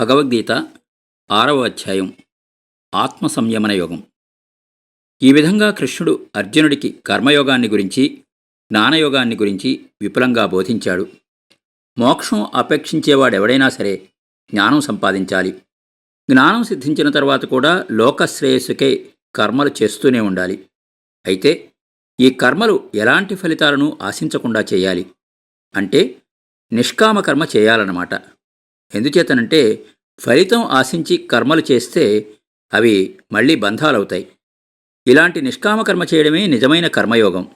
భగవద్గీత ఆరవ అధ్యాయం. ఆత్మ సంయమన యోగం ఈ విధంగా కృష్ణుడు అర్జునుడికి కర్మయోగాన్ని గురించి జ్ఞానయోగాన్ని గురించి విపులంగా బోధించాడు. మోక్షం అపేక్షించేవాడెవడైనా సరే జ్ఞానం సంపాదించాలి. జ్ఞానం సిద్ధించిన తర్వాత కూడా లోకశ్రేయస్సుకే కర్మలు చేస్తూనే ఉండాలి. అయితే ఈ కర్మలు ఎలాంటి ఫలితాలను ఆశించకుండా చేయాలి? అంటే నిష్కామ కర్మ చేయాలన్నమాట. ఎందుచేతనంటే ఫలితం ఆశించి కర్మలు చేస్తే అవి మళ్ళీ బంధాలవుతాయి. ఇలాంటి నిష్కామ కర్మ చేయడమే నిజమైన కర్మయోగం.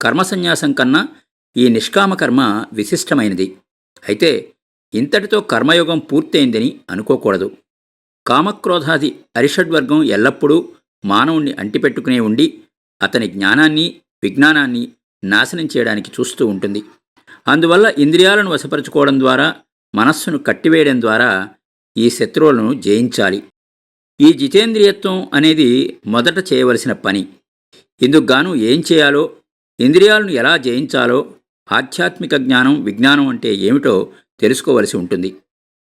కర్మ సన్యాసం కన్నా ఈ నిష్కామ కర్మ విశిష్టమైనది. అయితే ఇంతటితో కర్మయోగం పూర్తయిందని అనుకోకూడదు. కామక్రోధాది అరిషడ్వర్గం ఎల్లప్పుడూ మానవుణ్ణి అంటిపెట్టుకునే ఉండి అతని జ్ఞానాన్ని విజ్ఞానాన్ని నాశనం చేయడానికి చూస్తూ ఉంటుంది. అందువల్ల ఇంద్రియాలను వశపరచుకోవడం ద్వారా మనస్సును కట్టివేయడం ద్వారా ఈ శత్రువులను జయించాలి. ఈ జితేంద్రియత్వం అనేది మొదట చేయవలసిన పని. ఇందుకుగాను ఏం చేయాలో ఇంద్రియాలను ఎలా జయించాలో ఆధ్యాత్మిక జ్ఞానం విజ్ఞానం అంటే ఏమిటో తెలుసుకోవలసి ఉంటుంది.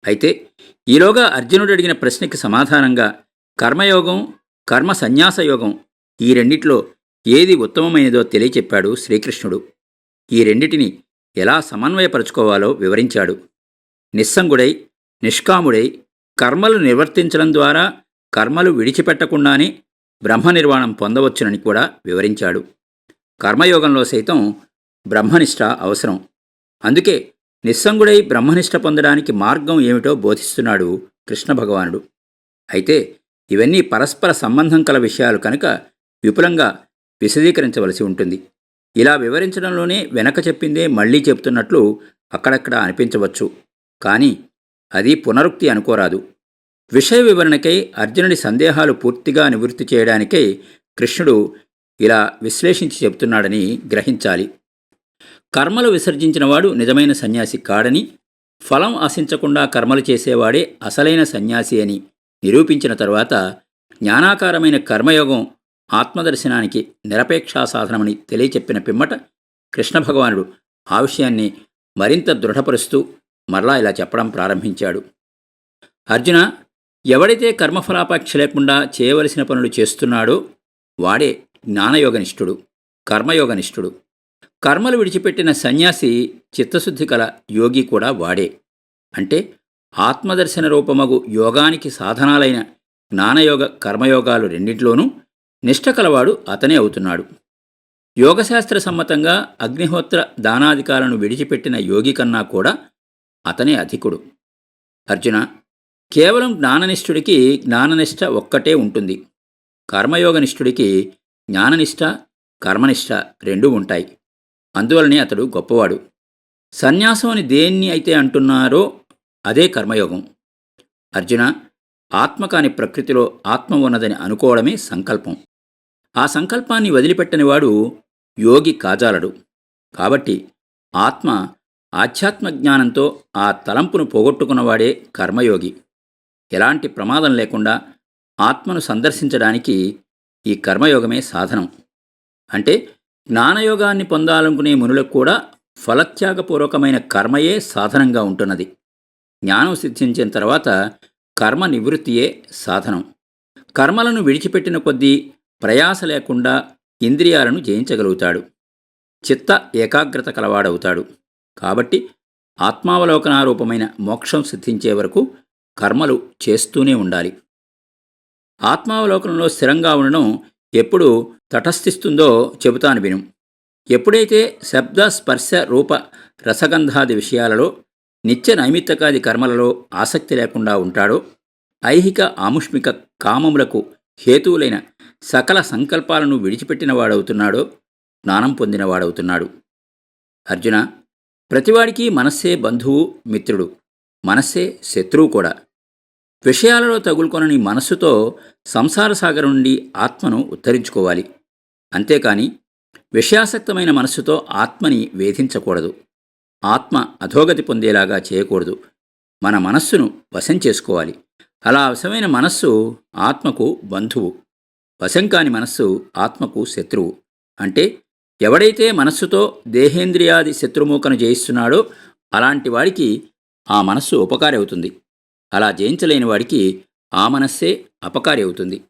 అయితే ఈలోగా అర్జునుడు అడిగిన ప్రశ్నకి సమాధానంగా కర్మయోగం కర్మ సన్యాస యోగం ఈ రెండిట్లో ఏది ఉత్తమమైనదో తెలియచెప్పాడు శ్రీకృష్ణుడు. ఈ రెండిటిని ఎలా సమన్వయపరుచుకోవాలో వివరించాడు. నిస్సంగుడై నిష్కాముడై కర్మలు నిర్వర్తించడం ద్వారా కర్మలు విడిచిపెట్టకుండానే బ్రహ్మనిర్వాణం పొందవచ్చునని కూడా వివరించాడు. కర్మయోగంలో సైతం బ్రహ్మనిష్ట అవసరం. అందుకే నిస్సంగుడై బ్రహ్మనిష్ట పొందడానికి మార్గం ఏమిటో బోధిస్తున్నాడు కృష్ణ భగవానుడు. అయితే ఇవన్నీ పరస్పర సంబంధం కల విషయాలు కనుక విపులంగా విశదీకరించవలసి ఉంటుంది. ఇలా వివరించడంలోనే వెనక చెప్పిందే మళ్ళీ చెప్తున్నట్లు అక్కడక్కడ అనిపించవచ్చు. కానీ అది పునరుక్తి అనుకోరాదు. విషయ వివరణకై అర్జునుడి సందేహాలు పూర్తిగా నివృత్తి చేయడానికై కృష్ణుడు ఇలా విశ్లేషించి చెబుతున్నాడని గ్రహించాలి. కర్మలు విసర్జించినవాడు నిజమైన సన్యాసి కాడని ఫలం ఆశించకుండా కర్మలు చేసేవాడే అసలైన సన్యాసి అని నిరూపించిన తరువాత జ్ఞానాకారమైన కర్మయోగం ఆత్మదర్శనానికి నిరపేక్షా సాధనమని తెలియచెప్పిన పిమ్మట కృష్ణ భగవానుడు ఆ విషయాన్ని మరింత దృఢపరుస్తూ మరలా ఇలా చెప్పడం ప్రారంభించాడు. అర్జున ఎవడైతే కర్మఫలాపేక్ష లేకుండా చేయవలసిన పనులు చేస్తున్నాడో వాడే జ్ఞానయోగనిష్ఠుడు కర్మయోగనిష్ఠుడు. కర్మలు విడిచిపెట్టిన సన్యాసి చిత్తశుద్ధి కల యోగి కూడా వాడే. అంటే ఆత్మదర్శన రూపమగు యోగానికి సాధనాలైన జ్ఞానయోగ కర్మయోగాలు రెండింటిలోనూ నిష్ట కలవాడు అతనే అవుతున్నాడు. యోగశాస్త్ర సమ్మతంగా అగ్నిహోత్ర దానాధికాలను విడిచిపెట్టిన యోగి కన్నా కూడా అతనే అధికుడు. అర్జున కేవలం జ్ఞాననిష్ఠుడికి జ్ఞాననిష్ట ఒక్కటే ఉంటుంది. కర్మయోగనిష్ఠుడికి జ్ఞాననిష్ట కర్మనిష్ట రెండూ ఉంటాయి. అందువలనే అతడు గొప్పవాడు. సన్యాసం అని దేన్ని అయితే అంటున్నారో అదే కర్మయోగం. అర్జున ఆత్మ కాని ప్రకృతిలో ఆత్మ ఉన్నదని అనుకోవడమే సంకల్పం. ఆ సంకల్పాన్ని వదిలిపెట్టనివాడు యోగి కాజాలడు. కాబట్టి ఆత్మ ఆధ్యాత్మ జ్ఞానంతో ఆ తలంపును పోగొట్టుకున్నవాడే కర్మయోగి. ఎలాంటి ప్రమాదం లేకుండా ఆత్మను సందర్శించడానికి ఈ కర్మయోగమే సాధనం. అంటే జ్ఞానయోగాన్ని పొందాలనుకునే మునులకు కూడా ఫలత్యాగపూర్వకమైన కర్మయే సాధనంగా ఉంటున్నది. జ్ఞానం సిద్ధించిన తర్వాత కర్మ నివృత్తియే సాధనం. కర్మలను విడిచిపెట్టిన కొద్దీ ప్రయాస లేకుండా ఇంద్రియాలను జయించగలుగుతాడు. చిత్త ఏకాగ్రత కలవాడవుతాడు. కాబట్టి ఆత్మావలోకనారూపమైన మోక్షం సిద్ధించే వరకు కర్మలు చేస్తూనే ఉండాలి. ఆత్మావలోకనంలో స్థిరంగా ఉండడం ఎప్పుడు తటస్థిస్తుందో చెబుతాను విను. ఎప్పుడైతే శబ్ద స్పర్శ రూప రసగంధాది విషయాలలో నిత్య నైమిత్తకాది కర్మలలో ఆసక్తి లేకుండా ఉంటాడో ఐహిక ఆముష్మిక కామములకు హేతువులైన సకల సంకల్పాలను విడిచిపెట్టినవాడవుతున్నాడో జ్ఞానం పొందినవాడవుతున్నాడు. అర్జున ప్రతివాడికి మనస్సే బంధువు మిత్రుడు మనస్సే శత్రువు కూడా. విషయాలలో తగులుకొనని మనస్సుతో సంసార సాగరం నుండి ఆత్మను ఉద్ధరించుకోవాలి. అంతేకాని విషయాసక్తమైన మనస్సుతో ఆత్మని వేధించకూడదు. ఆత్మ అధోగతి పొందేలాగా చేయకూడదు. మన మనస్సును వశం చేసుకోవాలి. అలా వశమైన మనస్సు ఆత్మకు బంధువు వశం కాని మనస్సు ఆత్మకు శత్రువు. అంటే ఎవడైతే మనస్సుతో దేహేంద్రియాది శత్రుమూకను జయిస్తున్నాడో అలాంటి వాడికి ఆ మనస్సు ఉపకారి అవుతుంది అలా జయించలేని వాడికి ఆ మనస్సే అపకారి అవుతుంది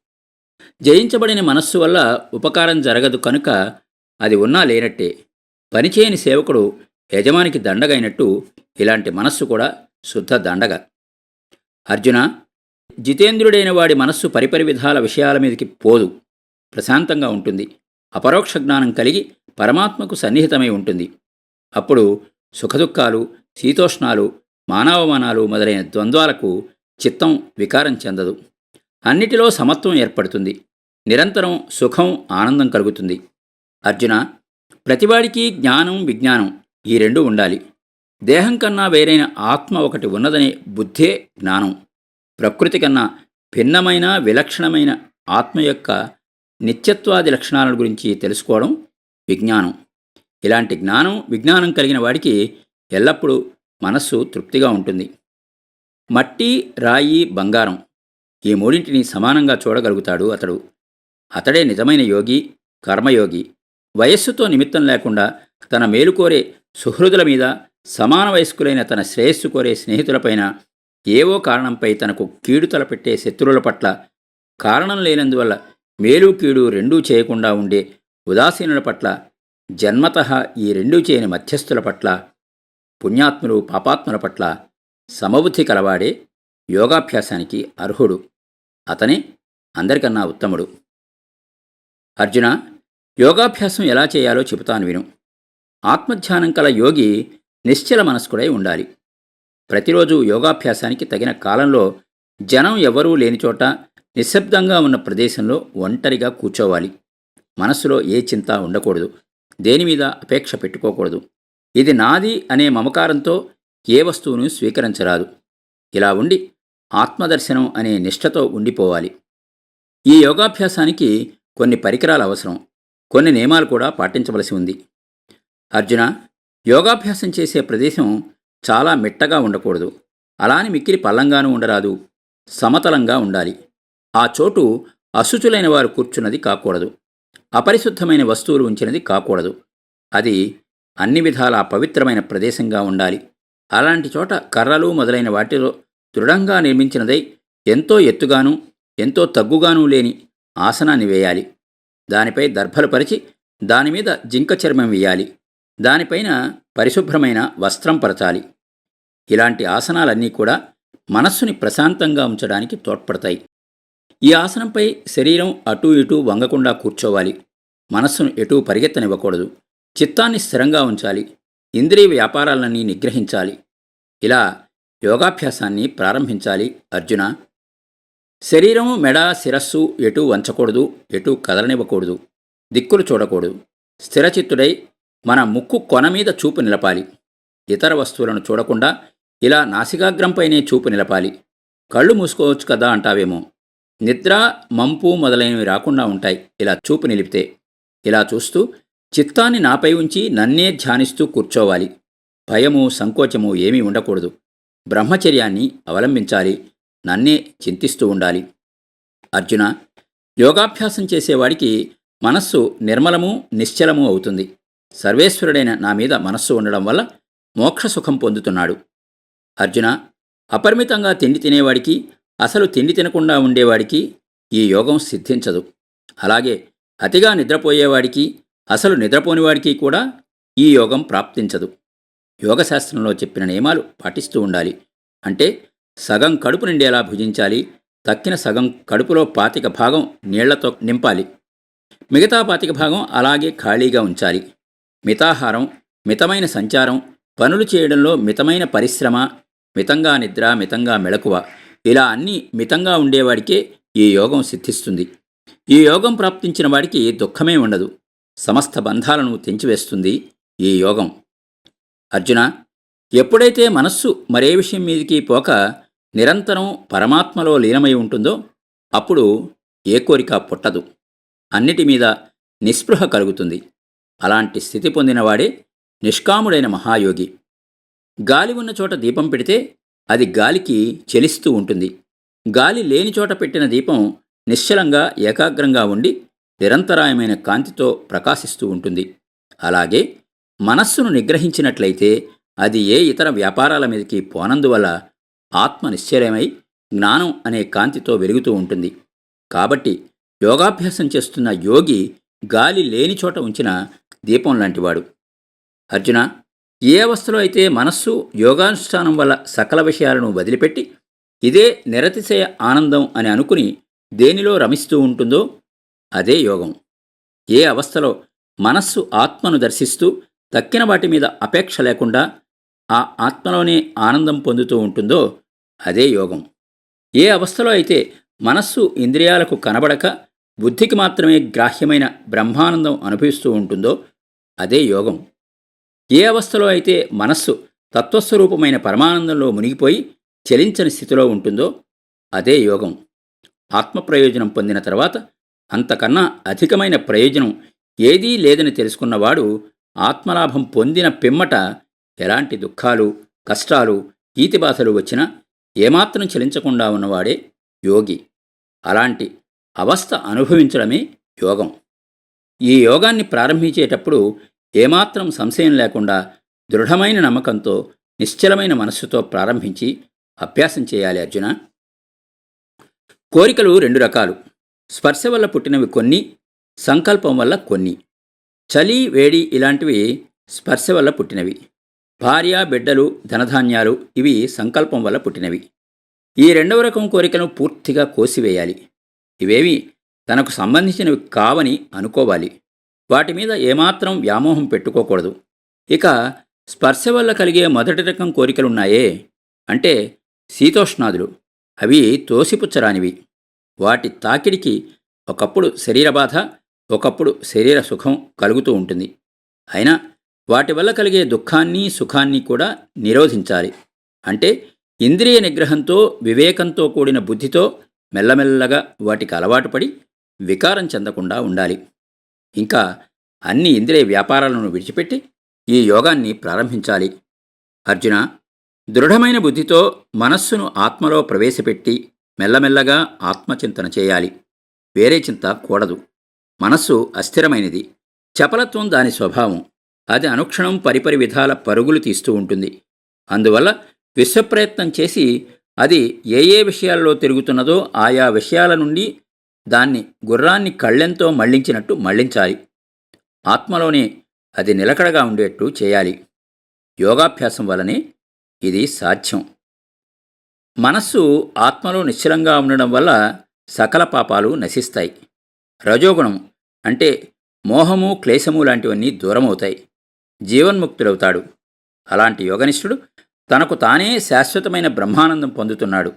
జయించబడిన మనస్సు వల్ల ఉపకారం జరగదు కనుక అది ఉన్నా లేనట్టే. పనిచేయని సేవకుడు యజమానికి దండగైనట్టు ఇలాంటి మనస్సు కూడా శుద్ధ దండగ. అర్జున జితేంద్రుడైన వాడి మనస్సు పరిపరి విధాల విషయాల మీదకి పోదు. ప్రశాంతంగా ఉంటుంది. అపరోక్ష జ్ఞానం కలిగి పరమాత్మకు సన్నిహితమై ఉంటుంది. అప్పుడు సుఖదుఖాలు శీతోష్ణాలు మానవమానాలు మొదలైన ద్వంద్వాలకు చిత్తం వికారం చెందదు. అన్నిటిలో సమత్వం ఏర్పడుతుంది. నిరంతరం సుఖం ఆనందం కలుగుతుంది. అర్జున ప్రతివాడికి జ్ఞానం విజ్ఞానం ఈ రెండు ఉండాలి. దేహం కన్నా వేరైన ఆత్మ ఒకటి ఉన్నదనే బుద్ధే జ్ఞానం. ప్రకృతి కన్నా భిన్నమైన విలక్షణమైన ఆత్మ యొక్క నిత్యత్వాది లక్షణాల గురించి తెలుసుకోవడం విజ్ఞానం. ఇలాంటి జ్ఞానం విజ్ఞానం కలిగిన వాడికి ఎల్లప్పుడూ మనస్సు తృప్తిగా ఉంటుంది. మట్టి రాయి బంగారం ఈ మూడింటిని సమానంగా చూడగలుగుతాడు అతడు. అతడే నిజమైన యోగి కర్మయోగి. వయస్సుతో నిమిత్తం లేకుండా తన మేలు కోరే సుహృదుల మీద సమాన వయస్కులైన తన శ్రేయస్సు కోరే స్నేహితులపైన ఏవో కారణంపై తనకు కీడు తలపెట్టే శత్రువుల పట్ల కారణం లేనందువల్ల మేలు కీడు రెండూ చేయకుండా ఉండే ఉదాసీనుల పట్ల జన్మత ఈ రెండూ చేయని మధ్యస్థుల పట్ల పుణ్యాత్ములు పాపాత్ముల పట్ల సమబుద్ధి కలవాడే యోగాభ్యాసానికి అర్హుడు. అతనే అందరికన్నా ఉత్తముడు. అర్జున యోగాభ్యాసం ఎలా చేయాలో చెబుతాను విను. ఆత్మధ్యానం కల యోగి నిశ్చల మనస్కుడై ఉండాలి. ప్రతిరోజు యోగాభ్యాసానికి తగిన కాలంలో జనం ఎవరూ లేని చోట నిశ్శబ్దంగా ఉన్న ప్రదేశంలో ఒంటరిగా కూర్చోవాలి. మనస్సులో ఏ చింత ఉండకూడదు. దేని మీద అపేక్ష పెట్టుకోకూడదు. ఇది నాది అనే మమకారంతో ఏ వస్తువును స్వీకరించరాదు. ఇలా ఉండి ఆత్మదర్శనం అనే నిష్ఠతో ఉండిపోవాలి. ఈ యోగాభ్యాసానికి కొన్ని పరికరాలు అవసరం. కొన్ని నియమాలు కూడా పాటించవలసి ఉంది. అర్జున యోగాభ్యాసం చేసే ప్రదేశం చాలా మిట్టగా ఉండకూడదు. అలాని మిక్కిలి పల్లంగానూ ఉండరాదు. సమతలంగా ఉండాలి. ఆ చోటు అశుచులైన వారు కూర్చున్నది కాకూడదు. అపరిశుద్ధమైన వస్తువులు ఉంచినది కాకూడదు. అది అన్ని విధాలా పవిత్రమైన ప్రదేశంగా ఉండాలి. అలాంటి చోట కర్రలు మొదలైన వాటిలో దృఢంగా నిర్మించినదై ఎంతో ఎత్తుగాను ఎంతో తగ్గుగాను లేని ఆసనాన్ని వేయాలి. దానిపై దర్భలు పరిచి దానిమీద జింక చర్మం వేయాలి. దానిపైన పరిశుభ్రమైన వస్త్రం పరచాలి. ఇలాంటి ఆసనాలన్నీ కూడా మనస్సుని ప్రశాంతంగా ఉంచడానికి తోడ్పడతాయి. ఈ ఆసనంపై శరీరం అటూ ఇటూ వంగకుండా కూర్చోవాలి. మనస్సును ఎటూ పరిగెత్తనివ్వకూడదు. చిత్తాన్ని స్థిరంగా ఉంచాలి. ఇంద్రియ వ్యాపారాలన్నీ నిగ్రహించాలి. ఇలా యోగాభ్యాసాన్ని ప్రారంభించాలి అర్జున. శరీరము మెడ శిరస్సు ఎటూ వంచకూడదు ఎటూ కదలనివ్వకూడదు దిక్కులు చూడకూడదు. స్థిరచిత్తుడై మన ముక్కు కొన మీద చూపు నిలపాలి. ఇతర వస్తువులను చూడకుండా ఇలా నాసికాగ్రంపైనే చూపు నిలపాలి. కళ్ళు మూసుకోవచ్చు కదా అంటావేమో. నిద్ర మంపు మొదలైనవి రాకుండా ఉంటాయి. ఇలా చూపు నిలిపితే ఇలా చూస్తూ చిత్తాన్ని నాపై ఉంచి నన్నే ధ్యానిస్తూ కూర్చోవాలి. భయము సంకోచము ఏమీ ఉండకూడదు. బ్రహ్మచర్యాన్ని అవలంబించాలి. నన్నే చింతిస్తూ ఉండాలి. అర్జున యోగాభ్యాసం చేసేవాడికి మనస్సు నిర్మలము నిశ్చలము అవుతుంది. సర్వేశ్వరుడైన నా మీద మనస్సు ఉండడం వల్ల మోక్ష సుఖం పొందుతున్నాడు. అర్జున అపరిమితంగా తిండి తినేవాడికి అసలు తిండి తినకుండా ఉండేవాడికి ఈ యోగం సిద్ధించదు. అలాగే అతిగా నిద్రపోయేవాడికి అసలు నిద్రపోనివాడికి కూడా ఈ యోగం ప్రాప్తించదు. యోగశాస్త్రంలో చెప్పిన నియమాలు పాటిస్తూ ఉండాలి. అంటే సగం కడుపు నిండేలా భుజించాలి తక్కిన సగం కడుపులో పాతిక భాగం నీళ్ళతో నింపాలి. మిగతా పాతిక భాగం అలాగే ఖాళీగా ఉంచాలి. మితాహారం మితమైన సంచారం పనులు చేయడంలో మితమైన పరిశ్రమ మితంగా నిద్ర మితంగా మెళకువ ఇలా అన్నీ మితంగా ఉండేవాడికే ఈ యోగం సిద్ధిస్తుంది. ఈ యోగం ప్రాప్తించిన వాడికి దుఃఖమే ఉండదు. సమస్త బంధాలను తెంచివేస్తుంది ఈ యోగం. అర్జున ఎప్పుడైతే మనస్సు మరే విషయం మీదికి పోక నిరంతరం పరమాత్మలో లీనమై ఉంటుందో అప్పుడు ఏ కోరిక పుట్టదు. అన్నిటి మీద నిస్పృహ కలుగుతుంది. అలాంటి స్థితి పొందినవాడే నిష్కాముడైన మహాయోగి. గాలి ఉన్న చోట దీపం పెడితే అది గాలికి చెలిస్తూ ఉంటుంది. గాలి లేని చోట పెట్టిన దీపం నిశ్చలంగా ఏకాగ్రంగా ఉండి నిరంతరాయమైన కాంతితో ప్రకాశిస్తూ ఉంటుంది. అలాగే మనస్సును నిగ్రహించినట్లయితే అది ఏ ఇతర వ్యాపారాల మీదకి పోనందువల్ల ఆత్మ నిశ్చలమై జ్ఞానం అనే కాంతితో వెలుగుతూ ఉంటుంది. కాబట్టి యోగాభ్యాసం చేస్తున్న యోగి గాలి లేని చోట ఉంచిన దీపం లాంటివాడు. అర్జున ఏ అవస్థలో అయితే మనస్సు యోగానుష్ఠానం వల్ల సకల విషయాలను వదిలిపెట్టి ఇదే నిరతిశయ ఆనందం అని అనుకుని దేనిలో రమిస్తూ ఉంటుందో అదే యోగం. ఏ అవస్థలో మనస్సు ఆత్మను దర్శిస్తూ తక్కిన వాటి మీద అపేక్ష లేకుండా ఆ ఆత్మలోనే ఆనందం పొందుతూ ఉంటుందో అదే యోగం. ఏ అవస్థలో అయితే మనస్సు ఇంద్రియాలకు కనబడక బుద్ధికి మాత్రమే గ్రాహ్యమైన బ్రహ్మానందం అనుభవిస్తూ ఉంటుందో అదే యోగం. ఏ అవస్థలో అయితే మనస్సు తత్వస్వరూపమైన పరమానందంలో మునిగిపోయి చలించని స్థితిలో ఉంటుందో అదే యోగం. ఆత్మ ప్రయోజనం పొందిన తర్వాత అంతకన్నా అధికమైన ప్రయోజనం ఏదీ లేదని తెలుసుకున్నవాడు ఆత్మలాభం పొందిన పిమ్మట ఎలాంటి దుఃఖాలు కష్టాలు ఈతిబాధలు వచ్చినా ఏమాత్రం చలించకుండా ఉన్నవాడే యోగి. అలాంటి అవస్థ అనుభవించడమే యోగం. ఈ యోగాన్ని ప్రారంభించేటప్పుడు ఏమాత్రం సంశయం లేకుండా దృఢమైన నమ్మకంతో నిశ్చలమైన మనస్సుతో ప్రారంభించి అభ్యాసం చేయాలి అర్జున. కోరికలు రెండు రకాలు. స్పర్శ వల్ల పుట్టినవి కొన్ని సంకల్పం వల్ల కొన్ని. చలి వేడి ఇలాంటివి స్పర్శ వల్ల పుట్టినవి. భార్య బిడ్డలు ధనధాన్యాలు ఇవి సంకల్పం వల్ల పుట్టినవి. ఈ రెండవ రకం కోరికను పూర్తిగా కోసివేయాలి. ఇవేవి తనకు సంబంధించినవి కావని అనుకోవాలి. వాటి మీద ఏమాత్రం వ్యామోహం పెట్టుకోకూడదు. ఇక స్పర్శ వల్ల కలిగే మొదటి రకం కోరికలున్నాయే అంటే శీతోష్ణాదులు. అవి తోసిపుచ్చరానివి. వాటి తాకిడికి ఒకప్పుడు శరీర బాధ ఒకప్పుడు శరీర సుఖం కలుగుతూ ఉంటుంది. అయినా వాటి వల్ల కలిగే దుఃఖాన్ని సుఖాన్ని కూడా నిరోధించాలి. అంటే ఇంద్రియ నిగ్రహంతో వివేకంతో కూడిన బుద్ధితో మెల్లమెల్లగా వాటికి అలవాటు పడి వికారం చెందకుండా ఉండాలి. ఇంకా అన్ని ఇంద్రియ వ్యాపారాలను విడిచిపెట్టి ఈ యోగాన్ని ప్రారంభించాలి. అర్జున దృఢమైన బుద్ధితో మనస్సును ఆత్మలో ప్రవేశపెట్టి మెల్లమెల్లగా ఆత్మచింతన చేయాలి. వేరే చింత కూడదు. మనస్సు అస్థిరమైనది. చపలత్వం దాని స్వభావం. అది అనుక్షణం పరిపరి విధాల పరుగులు తీస్తూ ఉంటుంది. అందువల్ల విశ్వప్రయత్నం చేసి అది ఏ ఏ విషయాల్లో తిరుగుతున్నదో ఆయా విషయాల నుండి దాన్ని గుర్రాన్ని కళ్ళెంతో మళ్ళించినట్టు మళ్ళించాలి ఆత్మలోనే అది నిలకడగా ఉండేట్టు చేయాలి. యోగాభ్యాసం వలనే ఇది సాధ్యం. మనస్సు ఆత్మలో నిశ్చలంగా ఉండడం వల్ల సకల పాపాలు నశిస్తాయి. రజోగుణం అంటే మోహము క్లేశము లాంటివన్నీ దూరమవుతాయి. జీవన్ముక్తుడవుతాడు. అలాంటి యోగనిష్ఠుడు తనకు తానే శాశ్వతమైన బ్రహ్మానందం పొందుతున్నాడు.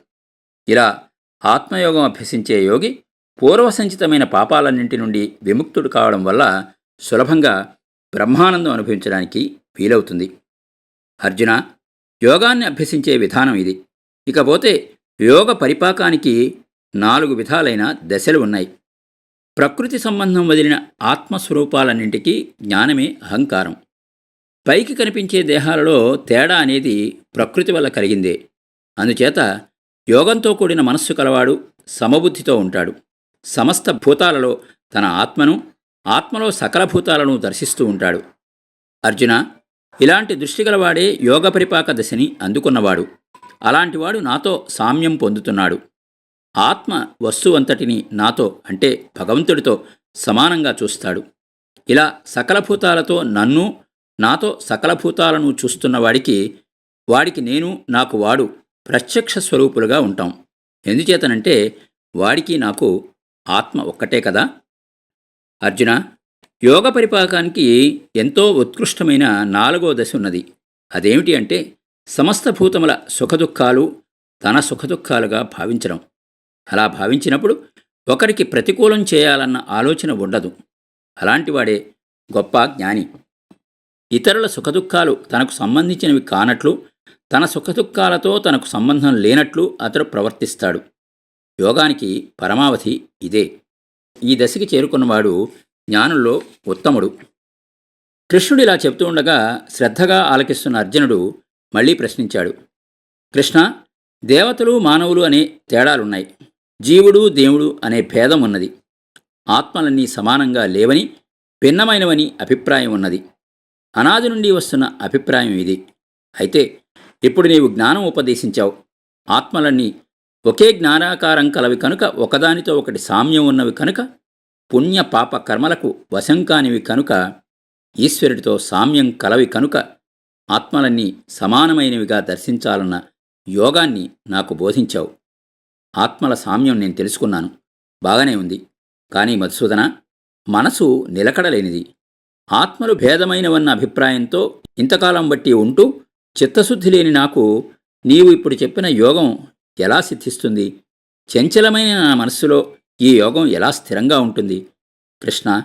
ఇలా ఆత్మయోగం అభ్యసించే యోగి పూర్వసంచితమైన పాపాలన్నింటి నుండి విముక్తుడు కావడం వల్ల సులభంగా బ్రహ్మానందం అనుభవించడానికి వీలవుతుంది. అర్జున యోగాన్ని అభ్యసించే విధానం ఇది. ఇకపోతే యోగ పరిపాకానికి నాలుగు విధాలైన దశలు ఉన్నాయి. ప్రకృతి సంబంధం వదిలిన ఆత్మస్వరూపాలన్నింటికీ జ్ఞానమే అహంకారం. పైకి కనిపించే దేహాలలో తేడా అనేది ప్రకృతి వల్ల కలిగిందే. అందుచేత యోగంతో కూడిన మనస్సు కలవాడు సమబుద్ధితో ఉంటాడు. సమస్త భూతాలలో తన ఆత్మను ఆత్మలో సకల భూతాలను దర్శిస్తూ ఉంటాడు. అర్జున ఇలాంటి దృష్టి గలవాడే యోగ పరిపాక దశని అందుకున్నవాడు. అలాంటివాడు నాతో సామ్యం పొందుతున్నాడు. ఆత్మ వస్తువంతటిని నాతో అంటే భగవంతుడితో సమానంగా చూస్తాడు. ఇలా సకల భూతాలతో నన్ను నాతో సకల భూతాలను చూస్తున్న వాడికి వాడికి నేను నాకు వాడు ప్రత్యక్ష స్వరూపులుగా ఉంటాం. ఎందుచేతనంటే వాడికి నాకు ఆత్మ ఒక్కటే కదా? అర్జున యోగ పరిపాకానికి ఎంతో ఉత్కృష్టమైన నాలుగో దశ ఉన్నది. అదేమిటి అంటే సమస్త భూతముల సుఖదుఖాలు తన సుఖదుఖాలుగా భావించడం. అలా భావించినప్పుడు ఒకరికి ప్రతికూలం చేయాలన్న ఆలోచన ఉండదు. అలాంటివాడే గొప్ప జ్ఞాని. ఇతరుల సుఖదుఖాలు తనకు సంబంధించినవి కానట్లు తన సుఖదుఖాలతో తనకు సంబంధం లేనట్లు అతడు ప్రవర్తిస్తాడు. యోగానికి పరమావధి ఇదే. ఈ దశకి చేరుకున్నవాడు జ్ఞానుల్లో ఉత్తముడు. కృష్ణుడు ఇలా చెప్తూ ఉండగా శ్రద్ధగా ఆలకిస్తున్న అర్జునుడు మళ్ళీ ప్రశ్నించాడు. కృష్ణ దేవతలు మానవులు అనే తేడాలున్నాయి. జీవుడు దేవుడు అనే భేదం ఉన్నది. ఆత్మలన్నీ సమానంగా లేవని భిన్నమైనవని అభిప్రాయం ఉన్నది. అనాది నుండి వస్తున్న అభిప్రాయం ఇది. అయితే ఇప్పుడు నీవు జ్ఞానం ఉపదేశించావు. ఆత్మలన్నీ ఒకే జ్ఞానాకారం కలవి కనుక ఒకదానితో ఒకటి సామ్యం ఉన్నవి కనుక పుణ్య పాప కర్మలకు వశం కానివి కనుక ఈశ్వరుడితో సామ్యం కలవి కనుక ఆత్మలన్నీ సమానమైనవిగా దర్శించాలన్న యోగాన్ని నాకు బోధించావు. ఆత్మల సామ్యం నేను తెలుసుకున్నాను. బాగానే ఉంది. కానీ మధుసూదన మనసు నిలకడలేనిది. ఆత్మలు భేదమైనవన్న అభిప్రాయంతో ఇంతకాలం బట్టి ఉంటూ చిత్తశుద్ధి లేని నాకు నీవు ఇప్పుడు చెప్పిన యోగం ఎలా సిద్ధిస్తుంది? చంచలమైన నా మనస్సులో ఈ యోగం ఎలా స్థిరంగా ఉంటుంది? కృష్ణ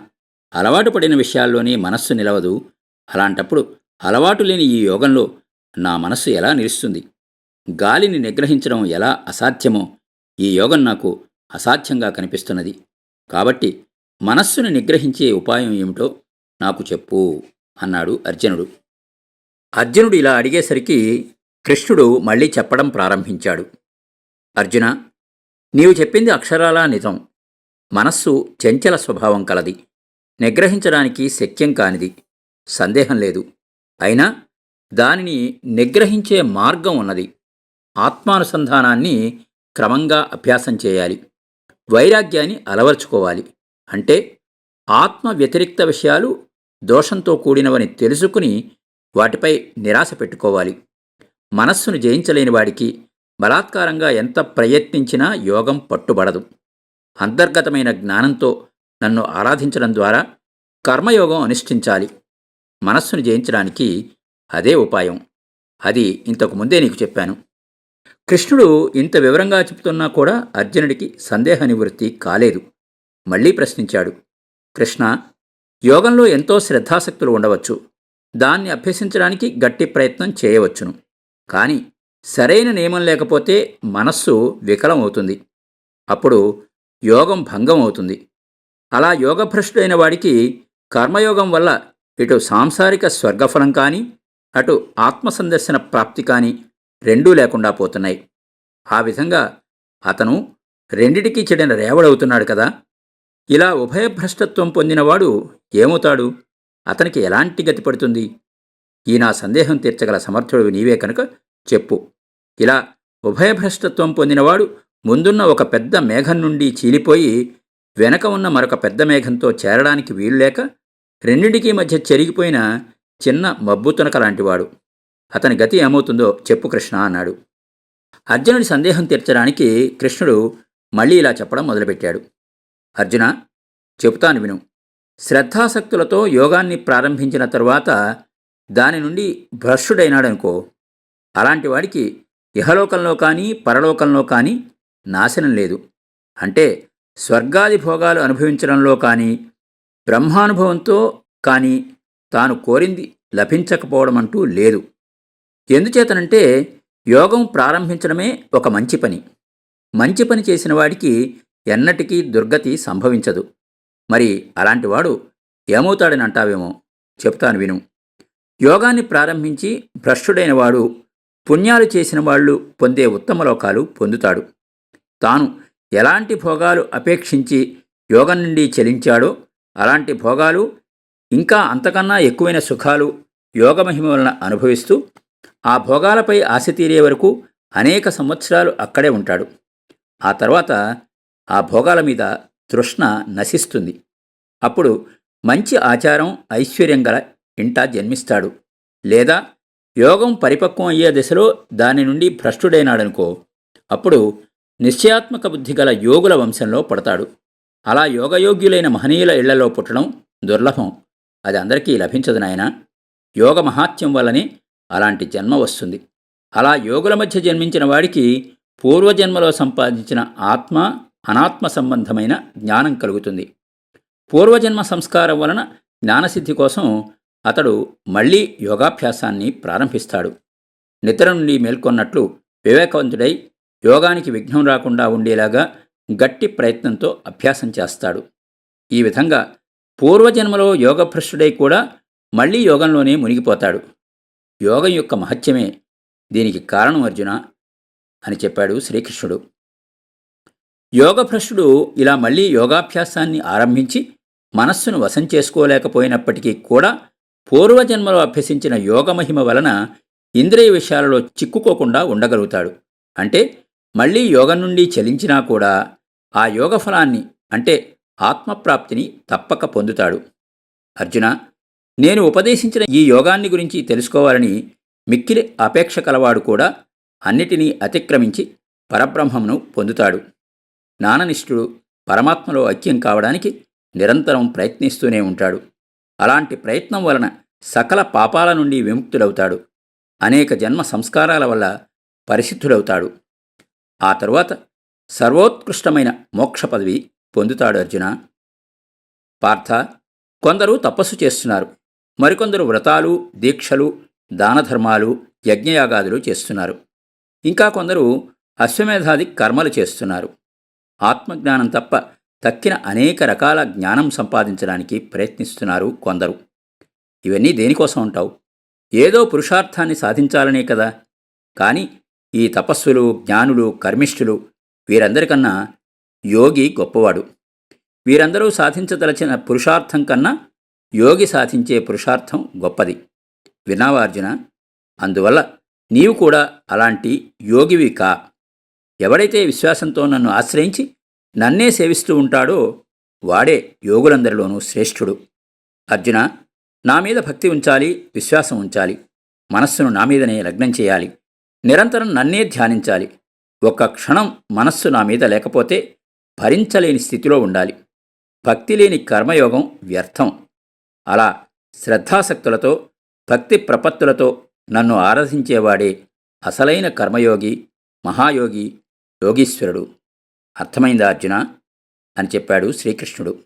అలవాటు పడిన విషయాల్లోనే మనస్సు నిలవదు. అలాంటప్పుడు అలవాటు లేని ఈ యోగంలో నా మనస్సు ఎలా నిలుస్తుంది? గాలిని నిగ్రహించడం ఎలా అసాధ్యమో ఈ యోగం నాకు అసాధ్యంగా కనిపిస్తున్నది. కాబట్టి మనస్సును నిగ్రహించే ఉపాయం ఏమిటో నాకు చెప్పు అన్నాడు అర్జునుడు. అర్జునుడు ఇలా అడిగేసరికి కృష్ణుడు మళ్ళీ చెప్పడం ప్రారంభించాడు. అర్జున నీవు చెప్పింది అక్షరాలా నిజం. మనస్సు చెంచల స్వభావం కలది. నిగ్రహించడానికి శక్యం కానిది. సందేహం లేదు. అయినా దానిని నిగ్రహించే మార్గం ఉన్నది. ఆత్మానుసంధానాన్ని క్రమంగా అభ్యాసం చేయాలి. వైరాగ్యాన్ని అలవర్చుకోవాలి. అంటే ఆత్మ వ్యతిరిక్త విషయాలు దోషంతో కూడినవని తెలుసుకుని వాటిపై నిరాశ పెట్టుకోవాలి. మనస్సును జయించలేని వాడికి బలాత్కారంగా ఎంత ప్రయత్నించినా యోగం పట్టుబడదు. అంతర్గతమైన జ్ఞానంతో నన్ను ఆరాధించడం ద్వారా కర్మయోగం అనుష్ఠించాలి. మనస్సును జయించడానికి అదే ఉపాయం. అది ఇంతకు ముందే నీకు చెప్పాను. కృష్ణుడు ఇంత వివరంగా చెబుతున్నా కూడా అర్జునుడికి సందేహ నివృత్తి కాలేదు. మళ్ళీ ప్రశ్నించాడు. కృష్ణ యోగంలో ఎంతో శ్రద్ధాసక్తులు ఉండవచ్చు. దాన్ని అభ్యసించడానికి గట్టి ప్రయత్నం చేయవచ్చును. కానీ సరైన నియమం లేకపోతే మనస్సు వికలం అవుతుంది అప్పుడు యోగం భంగం అవుతుంది అలా యోగభ్రష్టుడైన వాడికి కర్మయోగం వల్ల ఇటు సాంసారిక స్వర్గఫలం కానీ అటు ఆత్మసందర్శన ప్రాప్తి కానీ రెండూ లేకుండా పోతున్నాయి. ఆ విధంగా అతను రెండిటికీ చెడిన రేవడవుతున్నాడు కదా! ఇలా ఉభయభ్రష్టత్వం పొందినవాడు ఏమవుతాడు? అతనికి ఎలాంటి గతి పడుతుంది? ఈ నా సందేహం తీర్చగల సమర్థుడు నీవే కనుక చెప్పు. ఇలా ఉభయభ్రష్టత్వం పొందినవాడు ముందున్న ఒక పెద్ద మేఘం నుండి చీలిపోయి వెనక ఉన్న మరొక పెద్ద మేఘంతో చేరడానికి వీలులేక రెండింటికి మధ్య చెరిగిపోయిన చిన్న మబ్బుతునక లాంటివాడు. అతని గతి ఏమవుతుందో చెప్పు కృష్ణ అన్నాడు. అర్జునుడి సందేహం తీర్చడానికి కృష్ణుడు మళ్ళీ ఇలా చెప్పడం మొదలుపెట్టాడు. అర్జున చెబుతాను విను. శ్రద్ధాసక్తులతో యోగాన్ని ప్రారంభించిన తరువాత దాని నుండి భ్రష్టుడైనాడనుకో. అలాంటి వాడికి ఇహలోకంలో కానీ పరలోకంలో కానీ నాశనం లేదు. అంటే స్వర్గాది భోగాలు అనుభవించడంలో కానీ బ్రహ్మానుభవంతో కానీ తాను కోరింది లభించకపోవడం అంటూ లేదు. ఎందుచేతనంటే యోగం ప్రారంభించడమే ఒక మంచి పని. మంచి పని చేసిన వాడికి ఎన్నటికీ దుర్గతి సంభవించదు. మరి అలాంటివాడు ఏమవుతాడని అంటావేమో? చెప్తాను విను. యోగాన్ని ప్రారంభించి భ్రష్టుడైన వాడు పుణ్యాలు చేసిన వాళ్ళు పొందే ఉత్తమ లోకాలు పొందుతాడు. తాను ఎలాంటి భోగాలు అపేక్షించి యోగం నుండి చెలించాడో అలాంటి భోగాలు ఇంకా అంతకన్నా ఎక్కువైన సుఖాలు యోగమహిమ వలన అనుభవిస్తూ ఆ భోగాలపై ఆశ తీరే వరకు అనేక సంవత్సరాలు అక్కడే ఉంటాడు. ఆ తర్వాత ఆ భోగాల మీద తృష్ణ నశిస్తుంది. అప్పుడు మంచి ఆచారం ఐశ్వర్యం గల ఇంట జన్మిస్తాడు. లేదా యోగం పరిపక్వం అయ్యే దశలో దాని నుండి భ్రష్టుడైనాడనుకో అప్పుడు నిశ్చయాత్మక బుద్ధి గల యోగుల వంశంలో పడతాడు. అలా యోగయోగ్యులైన మహనీయుల ఇళ్ళలో పుట్టడం దుర్లభం. అది అందరికీ లభించదు నాయన. యోగ మహాత్యం వల్లనే అలాంటి జన్మ వస్తుంది. అలా యోగుల మధ్య జన్మించిన వాడికి పూర్వజన్మలో సంపాదించిన ఆత్మ అనాత్మ సంబంధమైన జ్ఞానం కలుగుతుంది. పూర్వజన్మ సంస్కారం వలన జ్ఞానసిద్ధి కోసం అతడు మళ్ళీ యోగాభ్యాసాన్ని ప్రారంభిస్తాడు. నిద్ర నుండి మేల్కొన్నట్లు వివేకవంతుడై యోగానికి విఘ్నం రాకుండా ఉండేలాగా గట్టి ప్రయత్నంతో అభ్యాసం చేస్తాడు. ఈ విధంగా పూర్వజన్మలో యోగభ్రష్టుడై కూడా మళ్ళీ యోగంలోనే మునిగిపోతాడు. యోగం యొక్క మహత్యమే దీనికి కారణం అర్జున అని చెప్పాడు శ్రీకృష్ణుడు. యోగభ్రష్టుడు ఇలా మళ్ళీ యోగాభ్యాసాన్ని ఆరంభించి మనస్సును వశం చేసుకోలేకపోయినప్పటికీ కూడా పూర్వజన్మలో అభ్యసించిన యోగమహిమ వలన ఇంద్రియ విషయాలలో చిక్కుకోకుండా ఉండగలుగుతాడు. అంటే మళ్ళీ యోగం నుండి చలించినా కూడా ఆ యోగ ఫలాన్ని అంటే ఆత్మప్రాప్తిని తప్పక పొందుతాడు. అర్జున నేను ఉపదేశించిన ఈ యోగాన్ని గురించి తెలుసుకోవాలని మిక్కిలి అపేక్ష కలవాడు కూడా అన్నిటినీ అతిక్రమించి పరబ్రహ్మమును పొందుతాడు. జ్ఞాననిష్ఠుడు పరమాత్మలో ఐక్యం కావడానికి నిరంతరం ప్రయత్నిస్తూనే ఉంటాడు. అలాంటి ప్రయత్నం వలన సకల పాపాల నుండి విముక్తుడవుతాడు అనేక జన్మ సంస్కారాల వల్ల పరిశుద్ధుడవుతాడు. ఆ తరువాత సర్వోత్కృష్టమైన మోక్ష పదవి పొందుతాడు అర్జున. పార్థ కొందరు తపస్సు చేస్తున్నారు. మరికొందరు వ్రతాలు దీక్షలు దానధర్మాలు యజ్ఞయాగాదులు చేస్తున్నారు. ఇంకా కొందరు అశ్వమేధాది కర్మలు చేస్తున్నారు. ఆత్మజ్ఞానం తప్ప తక్కిన అనేక రకాల జ్ఞానం సంపాదించడానికి ప్రయత్నిస్తున్నారు కొందరు. ఇవన్నీ దేనికోసం ఉంటావు ఏదో పురుషార్థాన్ని సాధించాలనే కదా. కానీ ఈ తపస్సులు జ్ఞానులు కర్మిష్ఠులు వీరందరికన్నా యోగి గొప్పవాడు. వీరందరూ సాధించదలచిన పురుషార్థం కన్నా యోగి సాధించే పురుషార్థం గొప్పది. విన్నావా అర్జున? అందువల్ల నీవు కూడా అలాంటి యోగివి కా. ఎవడైతే విశ్వాసంతో నన్ను ఆశ్రయించి నన్నే సేవిస్తూ ఉంటాడో వాడే యోగులందరిలోనూ శ్రేష్ఠుడు. అర్జున నా మీద భక్తి ఉంచాలి విశ్వాసం ఉంచాలి. మనస్సును నా మీదనే లగ్నం చేయాలి. నిరంతరం నన్నే ధ్యానించాలి. ఒక్క క్షణం మనస్సు నా మీద లేకపోతే భరించలేని స్థితిలో ఉండాలి. భక్తి లేని కర్మయోగం వ్యర్థం. అలా శ్రద్ధాసక్తులతో భక్తి ప్రపత్తులతో నన్ను ఆరాధించేవాడే అసలైన కర్మయోగి మహాయోగి యోగీశ్వరుడు. అర్థమైందా అర్జున? అని చెప్పాడు శ్రీకృష్ణుడు.